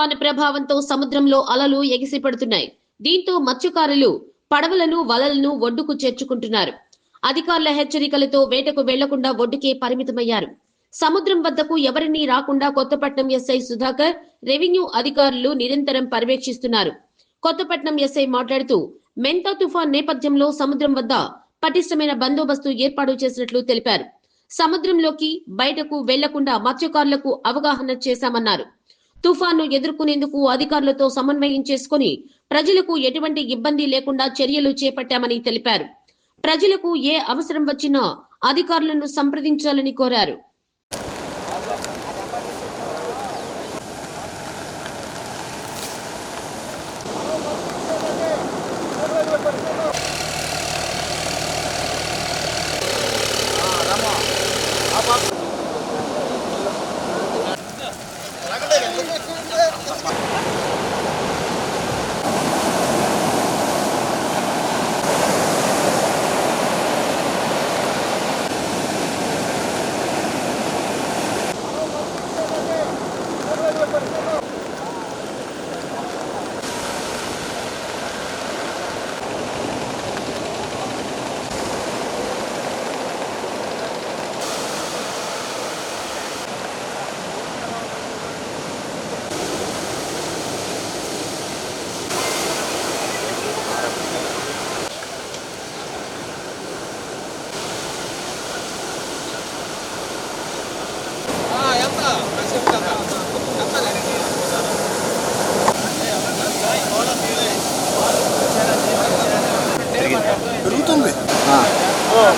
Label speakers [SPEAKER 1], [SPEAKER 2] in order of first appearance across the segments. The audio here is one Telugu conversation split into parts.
[SPEAKER 1] తుఫాను ప్రభావంతో సముద్రంలో అలలు ఎగిసిపడుతున్నాయి. దీంతో మత్స్యకారులు పడవలను వలలను ఒడ్డుకు చేర్చుకుంటున్నారు. అధికారుల హెచ్చరికలతో వేటకు వెళ్ళకుండా ఒడ్డుకే పరిమితమయ్యారు. సముద్రం వద్దకు ఎవరినీ రాకుండా కొత్తపట్నం ఎస్ఐ సుధాకర్ రెవెన్యూ అధికారులు నిరంతరం పర్యవేక్షిస్తున్నారు. కొత్తపట్నం ఎస్ఐ మాట్లాడుతూ మెంతా తుఫాన్ నేపథ్యంలో సముద్రం వద్ద పటిష్టమైన బందోబస్తు ఏర్పాటు చేసినట్లు తెలిపారు. సముద్రంలోకి బయటకు వెళ్ళకుండా మత్స్యకారులకు అవగాహన చేశామన్నారు. తుఫాన్ను ఎదుర్కొనేందుకు అధికారులతో సమన్వయం చేసుకుని ప్రజలకు ఎటువంటి ఇబ్బంది లేకుండా చర్యలు చేపట్టామని తెలిపారు. ప్రజలకు ఏ అవసరం వచ్చినా అధికారులను సంప్రదించాలని కోరారు.
[SPEAKER 2] పెరుగుతుంది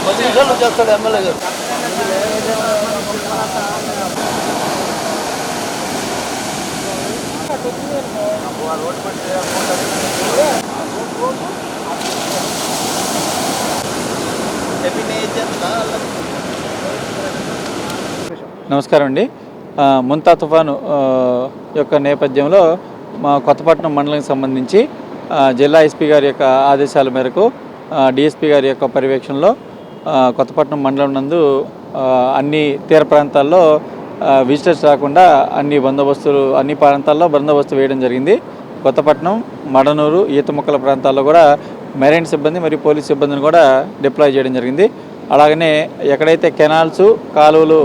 [SPEAKER 3] పది నిమిషాలు చేస్తాడు ఎమ్మెల్యే గారు.
[SPEAKER 4] నమస్కారం అండి. ముంతా తుఫాను యొక్క నేపథ్యంలో మా కొత్తపట్నం మండలానికి సంబంధించి జిల్లా ఎస్పీ గారి యొక్క ఆదేశాల మేరకు డిఎస్పీ గారి యొక్క పర్యవేక్షణలో కొత్తపట్నం మండలం నందు అన్ని తీర ప్రాంతాల్లో విజిటర్స్ రాకుండా అన్ని బందోబస్తులు అన్ని ప్రాంతాల్లో బందోబస్తు వేయడం జరిగింది. కొత్తపట్నం మడనూరు ఈతముక్కల ప్రాంతాల్లో కూడా మెరైన్ సిబ్బంది మరియు పోలీస్ సిబ్బందిని కూడా డిప్లాయ్ చేయడం జరిగింది. అలాగనే ఎక్కడైతే కెనాల్స్ కాలువలు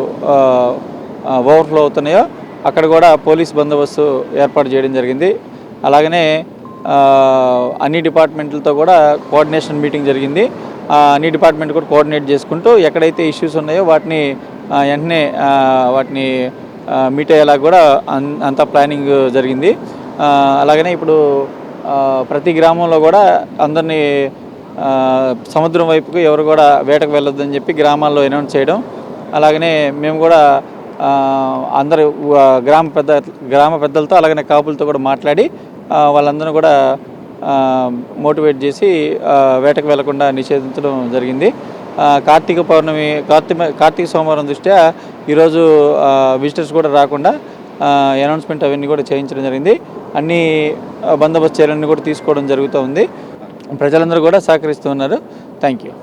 [SPEAKER 4] ఓవర్ఫ్లో అవుతున్నాయో అక్కడ కూడా పోలీస్ బందోబస్తు ఏర్పాటు చేయడం జరిగింది. అలాగనే అన్ని డిపార్ట్మెంట్లతో కూడా కోఆర్డినేషన్ మీటింగ్ జరిగింది. అన్ని డిపార్ట్మెంట్ కూడా కోఆర్డినేట్ చేసుకుంటూ ఎక్కడైతే ఇష్యూస్ ఉన్నాయో వాటిని వెంటనే వాటిని మీట్ అయ్యేలా కూడా అన్- అంతా ప్లానింగ్ జరిగింది. అలాగనే ఇప్పుడు ప్రతి గ్రామంలో కూడా అందరినీ సముద్రం వైపుకు ఎవరు కూడా వేటకు వెళ్ళొద్దని చెప్పి గ్రామాల్లో అనౌన్స్ చేయడం. అలాగనే మేము కూడా అందరు గ్రామ పెద్ద గ్రామ పెద్దలతో అలాగనే కాపులతో కూడా మాట్లాడి వాళ్ళందరూ కూడా మోటివేట్ చేసి వేటకు వెళ్ళకుండా నిషేధించడం జరిగింది. కార్తీక పౌర్ణమి కార్తీక కార్తీక సోమవారం దృష్ట్యా ఈరోజు విజిటర్స్ కూడా రాకుండా అనౌన్స్మెంట్ అవన్నీ కూడా చేయించడం జరిగింది. అన్ని బందోబస్తు చర్యలన్నీ కూడా తీసుకోవడం జరుగుతూ ఉంది. ప్రజలందరూ కూడా సహకరిస్తూ ఉన్నారు. Thank you